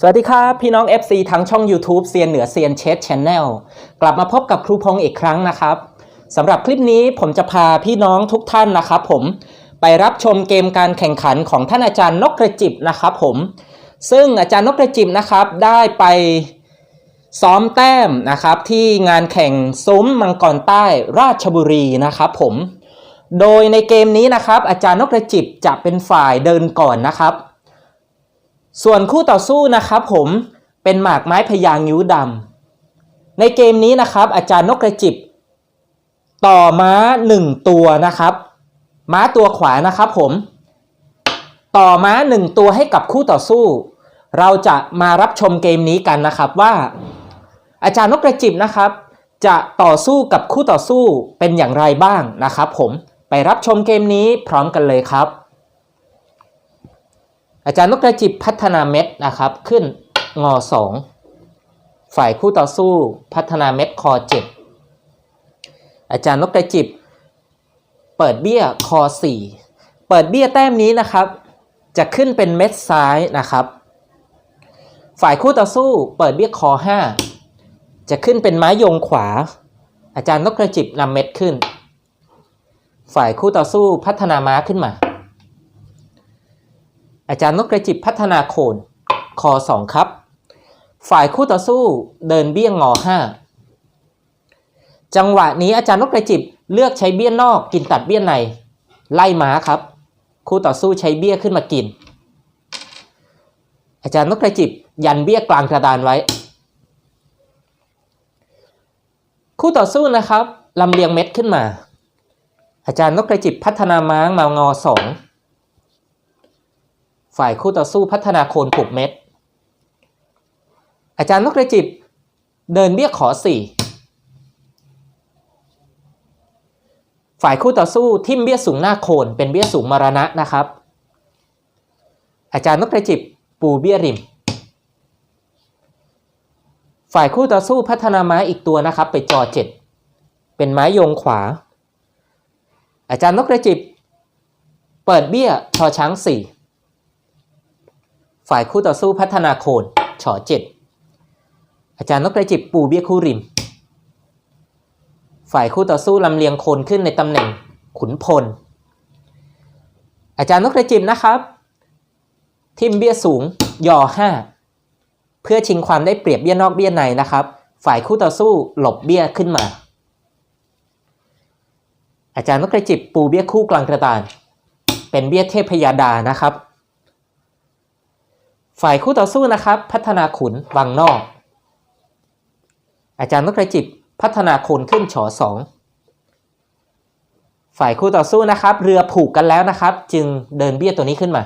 สวัสดีครับพี่น้อง FC ทั้งช่อง YouTube เซียนเหนือเซียนเชสชแนลกลับมาพบกับครูพงษ์อีกครั้งนะครับสำหรับคลิปนี้ผมจะพาพี่น้องทุกท่านนะครับผมไปรับชมเกมการแข่งขันของท่านอาจารย์นกกระจิบนะครับผมซึ่งอาจารย์นกกระจิบนะครับได้ไปซ้อมแต้มนะครับที่งานแข่งซุ้มมังกรใต้ราชบุรีนะครับผมโดยในเกมนี้นะครับอาจารย์นกกระจิบจะเป็นฝ่ายเดินก่อนนะครับ ส่วนคู่ต่อสู้นะครับผมเป็นหมากไม้พยางนิ้วดำในเกมนี้นะครับ อาจารย์นกกระจิบ ต่อม้า1ตัวนะครับ ม้าตัวขวานะครับผม ต่อม้า1ตัวให้กับคู่ต่อสู้ เราจะมารับชมเกมนี้กันนะครับว่า อาจารย์นกกระจิบนะครับ จะต่อสู้กับคู่ต่อสู้เป็นอย่างไรบ้างนะครับ ผมไปรับชมเกมนี้พร้อมกันเลยครับ อาจารย์นกกระจิบพัฒนาเม็ดนะครับ ขึ้นงอสองฝ่ายคู่ต่อสู้พัฒนาเม็ดคอเจ็ดอาจารย์นกกระจิบ เปิดเบี้ยคอสี่เปิดเบี้ยแต้มนี้นะครับ จะขึ้นเป็นเม็ดซ้ายนะครับ ฝ่ายคู่ต่อสู้เปิดเบี้ยคอห้าจะขึ้นเป็นไม้ยงขวา อาจารย์นกกระจิบนำเม็ดขึ้น ฝ่ายคู่ต่อสู้พัฒนาม้าขึ้นมา อาจารย์นกกระจิบพัฒนาโคนคอสองครับ ฝ่ายคู่ต่อสู้เดินเบี้ยงงอห้าจังหวะนี้อาจารย์นกกระจิบเลือกใช้เบี้ยนอกกินตัดเบี้ยใน ไล่ม้าครับ คู่ต่อสู้ใช้เบี้ยขึ้นมากิน อาจารย์นกกระจิบยันเบี้ยกลางกระดานไว้ คู่ต่อสู้นะครับลำเลียงเม็ดขึ้นมา อาจารย์นกกระจิบพัฒนาม้ามางอสอง ฝ่ายคู่ต่อสู้พัฒนาโคนผูกเม็ด อาจารย์นกกระจิบเดินเบี้ยขอสี่ฝ่ายคู่ต่อสู้ทิ่มเบี้ยสูงหน้าโคนเป็นเบี้ยสูงมรณะนะครับ อาจารย์นกกระจิบปูเบี้ยริม ฝ่ายคู่ต่อสู้พัฒนาไม้อีกตัวนะครับไปจอเจ็ดเป็นไม้โยงขวา อาจารย์นกกระจิบ เปิดเบี้ยชอช้างสี่ ฝ่ายคู่ต่อสู้พัฒนาโคนฉอเจ็ดอาจารย์นกกระจิบปูเบี้ยคู่ริม ฝ่ายคู่ต่อสู้ลำเลียงโคนขึ้นในตำแหน่งขุนพล อาจารย์นกกระจิบนะครับ ทิมเบี้ยสูงยอห้าเพื่อชิงความได้เปรียบเบี้ยนอกเบี้ยในนะครับ ฝ่ายคู่ต่อสู้หลบเบี้ยขึ้นมา อาจารย์นกกระจิบปูเบี้ยคู่กลางกระดาน เป็นเบี้ยเทพพยาดานะครับ ฝ่ายคู่ต่อสู้นะครับ พัฒนาขุนวังนอก อาจารย์นกกระจิบพัฒนาโคนขึ้นฉอสองฝ่ายคู่ต่อสู้นะครับ เรือผูกกันแล้วนะครับ จึงเดินเบี้ยตัวนี้ขึ้นมา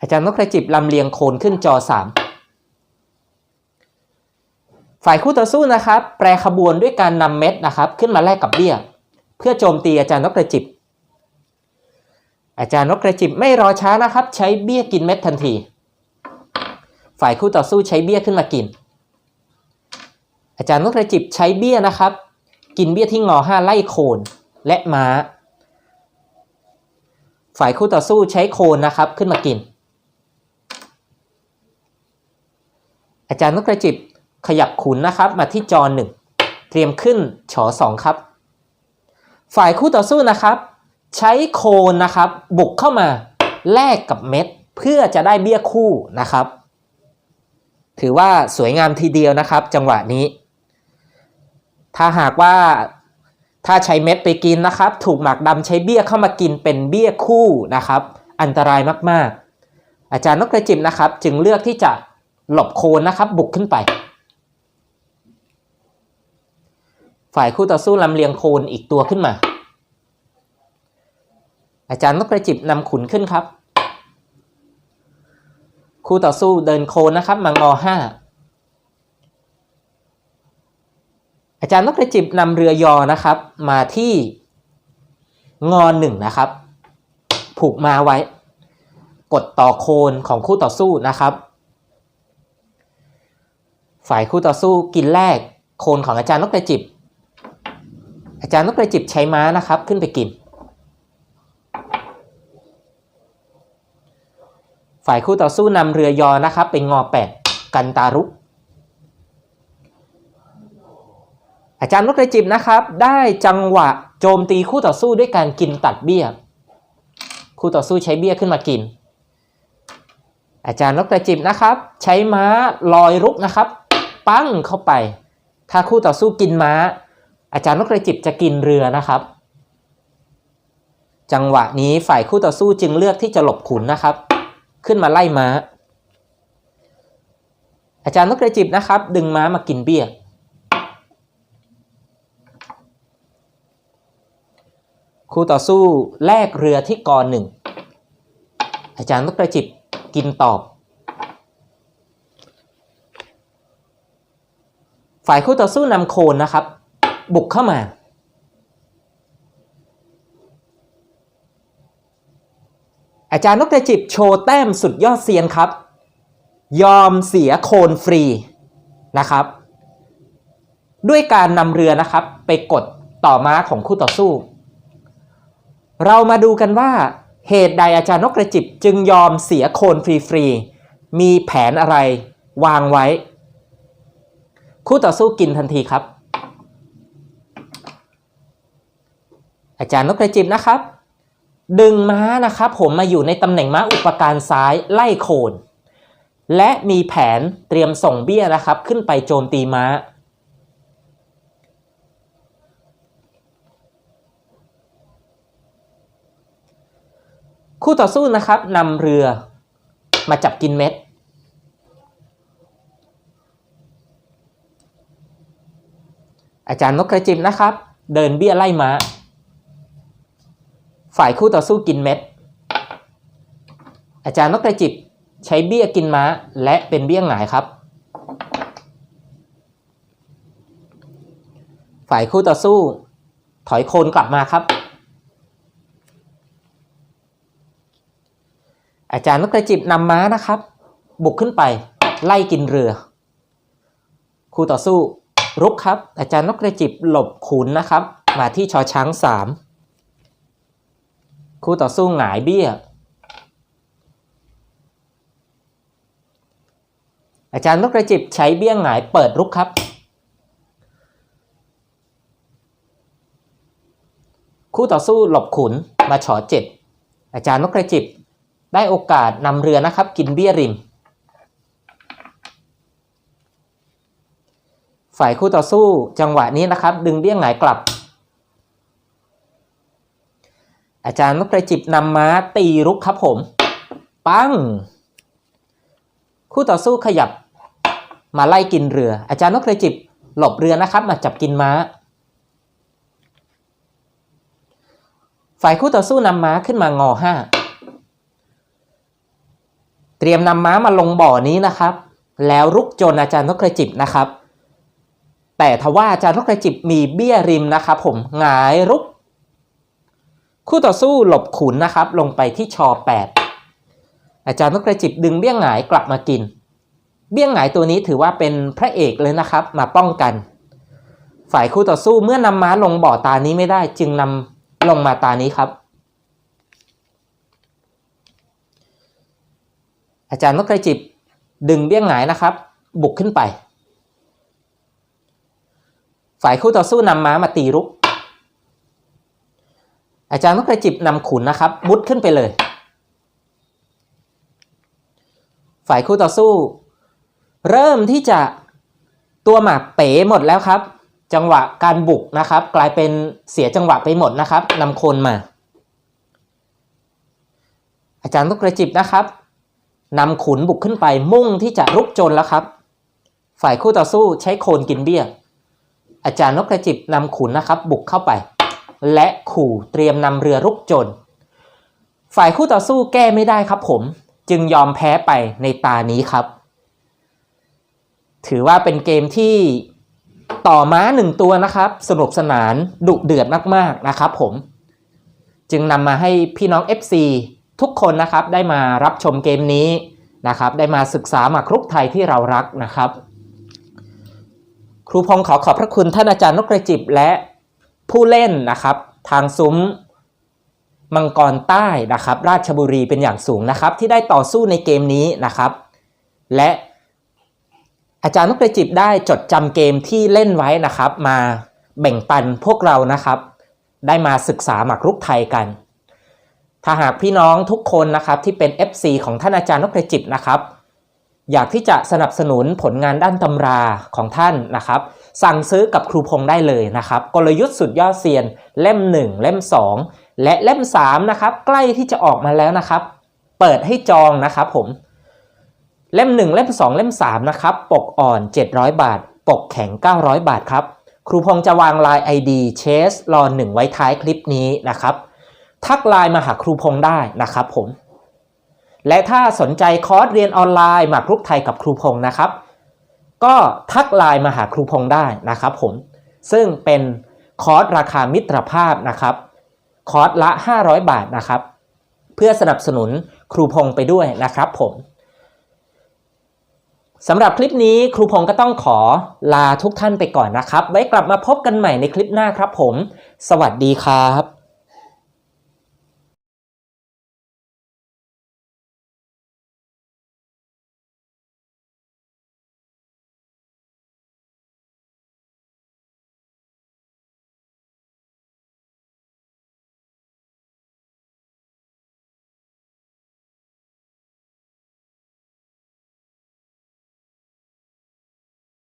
อาจารย์นกกระจิบลำเลียงโคนขึ้นจอสามฝ่ายคู่ต่อสู้นะครับ แปรขบวนด้วยการนำเม็ดนะครับ ขึ้นมาแลกกับเบี้ย เพื่อโจมตีอาจารย์นกกระจิบ อาจารย์นกกระจิบไม่รอช้านะครับ ใช้เบี้ยกินเม็ดทันที ฝ่ายคู่ต่อสู้ใช้เบี้ยขึ้นมากิน อาจารย์นกกระจิบใช้เบี้ยนะครับ กินเบี้ยที่งอห้าไล่โคนและม้า ฝ่ายคู่ต่อสู้ใช้โคนนะครับขึ้นมากิน อาจารย์นกกระจิบขยับขุนนะครับมาที่จอหนึ่งเตรียมขึ้นฉอสองครับ ฝ่ายคู่ต่อสู้นะครับ ใช้โคนนะครับบุกเข้ามาแลกกับเม็ด เพื่อจะได้เบี้ยคู่นะครับ ถือว่าสวยงามทีเดียวนะครับ จังหวะนี้ ถ้าหากว่าถ้าใช้เม็ดไปกินนะครับ ถูกหมากดำใช้เบี้ยเข้ามากินเป็นเบี้ยคู่นะครับ อันตรายมากๆ อาจารย์นกกระจิบนะครับ จึงเลือกที่จะหลบโคนนะครับ บุกขึ้นไป ฝ่ายคู่ต่อสู้ลำเลียงโคนอีกตัวขึ้นมา อาจารย์นกกระจิบนำขุนขึ้นครับ คู่ต่อสู้เดินโคนนะครับมางอห้าอาจารย์นกกระจิบนำเรือยอนะครับ มาที่งอหนึ่งนะครับ ผูกมาไว้ กดต่อโคนของคู่ต่อสู้นะครับ ฝ่ายคู่ต่อสู้กินแรก โคนของอาจารย์นกกระจิบ อาจารย์นกกระจิบใช้ม้านะครับ ขึ้นไปกิน ฝ่ายคู่ต่อสู้นำเรือยอนะครับ เป็นงอแปดกันตารุกอาจารย์นกกระจิบนะครับ ได้จังหวะโจมตีคู่ต่อสู้ด้วยการกินตัดเบี้ยคู่ต่อสู้ใช้เบี้ยขึ้นมากิน อาจารย์นกกระจิบนะครับ ใช้ม้าลอยรุกนะครับ ปั้งเข้าไป ถ้าคู่ต่อสู้กินม้า อาจารย์นกกระจิบจะกินเรือนะครับ จังหวะนี้ฝ่ายคู่ต่อสู้จึงเลือกที่จะหลบขุนนะครับ ขึ้นมาไล่ม้า อาจารย์นกกระจิบนะครับ ดึงม้ามากินเบี้ย คู่ต่อสู้แลกเรือที่กอหนึ่ง อาจารย์นกกระจิบกินตอบ ฝ่ายคู่ต่อสู้นำโคนนะครับ บุกเข้ามา อาจารย์นกกระจิบโชว์แต้มสุดยอดเซียนครับ ยอมเสียโคนฟรีนะครับ ด้วยการนำเรือนะครับ ไปกดต่อม้าของคู่ต่อสู้ เรามาดูกันว่า เหตุใดอาจารย์นกกระจิบจึงยอมเสียโคนฟรีๆมีแผนอะไรวางไว้ คู่ต่อสู้กินทันทีครับ อาจารย์นกกระจิบนะครับ ดึงม้านะครับผมมาอยู่ในตำแหน่งม้าอุปการซ้ายไล่โคน และมีแผนเตรียมส่งเบี้ยนะครับ ขึ้นไปโจมตีม้า คู่ต่อสู้นะครับนำเรือมาจับกินเม็ดอาจารย์นกกระจิบนะครับ เดินเบี้ยไล่ม้า ฝ่ายคู่ต่อสู้กินเม็ด อาจารย์นกกระจิบใช้เบี้ยกินม้า และเป็นเบี้ยหงายครับ ฝ่ายคู่ต่อสู้ ถอยโคนกลับมาครับ อาจารย์นกกระจิบนำม้านะครับ บุกขึ้นไปไล่กินเรือ คู่ต่อสู้รุกครับ อาจารย์นกกระจิบหลบขุนนะครับ มาที่ชอช้างสาม คู่ต่อสู้หงายเบี้ย อาจารย์นกกระจิบใช้เบี้ยหงายเปิดรุกครับ คู่ต่อสู้หลบขุนมาฉอเจ็ดอาจารย์นกกระจิบได้โอกาสนำเรือนะครับ กินเบี้ยริม ฝ่ายคู่ต่อสู้จังหวะนี้นะครับ ดึงเบี้ยหงายกลับ อาจารย์นกกระจิบนำม้าตีรุกครับผม ปัง คู่ต่อสู้ขยับ มาไล่กินเรือ อาจารย์นกกระจิบหลบเรือนะครับ มาจับกินม้า ฝ่ายคู่ต่อสู้นำม้าขึ้นมางอห้าเตรียมนำม้ามาลงบ่อนี้นะครับ แล้วรุกโจนอาจารย์นกกระจิบนะครับ แต่ทว่าอาจารย์นกกระจิบมีเบี้ยริมนะครับผมหงายรุก คู่ต่อสู้หลบขุนนะครับ ลงไปที่ชอ 8 อาจารย์นกกระจิบดึงเบี้ยงหงายกลับมากิน เบี้ยงหงายตัวนี้ถือว่าเป็นพระเอกเลยนะครับ มาป้องกัน ฝ่ายคู่ต่อสู้เมื่อนำม้าลงบ่อตานี้ไม่ได้ จึงนำลงมาตานี้ครับ อาจารย์นกกระจิบดึงเบี้ยงหงายนะครับ บุกขึ้นไป ฝ่ายคู่ต่อสู้นำม้ามาตีรุก อาจารย์นกกระจิบนำขุนนะครับ มุดขึ้นไปเลย ฝ่ายคู่ต่อสู้ เริ่มที่จะตัวหมากเป๋หมดแล้วครับ จังหวะการบุกนะครับ กลายเป็นเสียจังหวะไปหมดนะครับนำโคนมา อาจารย์นกกระจิบนะครับนำขุนบุกขึ้นไปมุ่งที่จะรุกโจรแล้วครับ ฝ่ายคู่ต่อสู้ใช้โคนกินเบี้ยอาจารย์นกกระจิบนำขุนนะครับ บุกเข้าไป และขู่เตรียมนำเรือรุกโจรฝ่ายคู่ต่อสู้แก้ไม่ได้ครับผม จึงยอมแพ้ไปในตานี้ครับ ถือว่าเป็นเกมที่ต่อม้าหนึ่งตัวนะครับ สนุกสนานดุเดือดมากๆนะครับผม จึงนำมาให้พี่น้อง FC ทุกคนนะครับได้มารับชมเกมนี้นะครับ ได้มาศึกษาหมากรุกไทยที่เรารักนะครับ ครูพงศ์ขอขอบพระคุณท่านอาจารย์นกกระจิบและ ผู้เล่นนะครับ ทางซุ้มมังกรใต้นะครับ ราชบุรีเป็นอย่างสูงนะครับ ที่ได้ต่อสู้ในเกมนี้นะครับ และอาจารย์นกกระจิบได้จดจำเกมที่เล่นไว้นะครับ มาแบ่งปันพวกเรานะครับ ได้มาศึกษาหมากรุกไทยกัน ถ้าหากพี่น้องทุกคนนะครับที่เป็น FC ของท่านอาจารย์นกกระจิบนะครับ อยากที่จะสนับสนุนผลงานด้านตำราของท่านนะครับ สั่งซื้อกับครูพงษ์ได้เลยนะครับ กลยุทธ์สุดยอดเซียนเล่ม 1 เล่ม 2 และเล่ม3นะครับใกล้ที่จะออกมาแล้วนะครับ เปิดให้จองนะครับผมเล่ม 1 เล่ม 2 เล่ม3นะครับปกอ่อน 700 บาท ปกแข็ง 900 บาทครับครูพงษ์จะวางลาย ID เชสรอ1ไว้ท้ายคลิปนี้นะครับ ทักไลน์มาหาครูพงษ์ได้นะครับผม และถ้าสนใจคอร์สเรียนออนไลน์หมากรุกไทยกับครูพงษ์นะครับ ก็ทักไลน์มาหาครูพงได้นะครับผม ซึ่งเป็นคอร์สราคามิตรภาพนะครับ คอร์สละ 500 บาทนะครับ เพื่อสนับสนุนครูพงไปด้วยนะครับผมสำหรับคลิปนี้ครูพงก็ต้องขอลาทุกท่านไปก่อนนะครับ ไว้กลับมาพบกันใหม่ในคลิปหน้าครับผม สวัสดีครับ